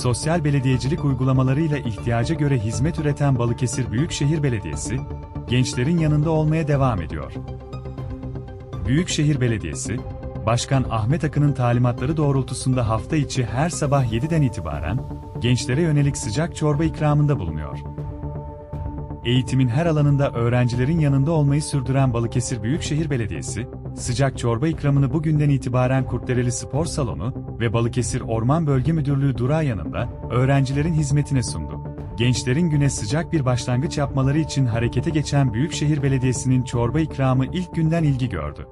sosyal belediyecilik uygulamalarıyla ihtiyaca göre hizmet üreten Balıkesir Büyükşehir Belediyesi, gençlerin yanında olmaya devam ediyor. Büyükşehir Belediyesi, Başkan Ahmet Akın'ın talimatları doğrultusunda hafta içi her sabah 7'den itibaren gençlere yönelik sıcak çorba ikramında bulunuyor. Eğitimin her alanında öğrencilerin yanında olmayı sürdüren Balıkesir Büyükşehir Belediyesi, sıcak çorba ikramını bugünden itibaren Kurtdereli Spor Salonu ve Balıkesir Orman Bölge Müdürlüğü durağı yanında öğrencilerin hizmetine sundu. Gençlerin güne sıcak bir başlangıç yapmaları için harekete geçen Büyükşehir Belediyesi'nin çorba ikramı ilk günden ilgi gördü.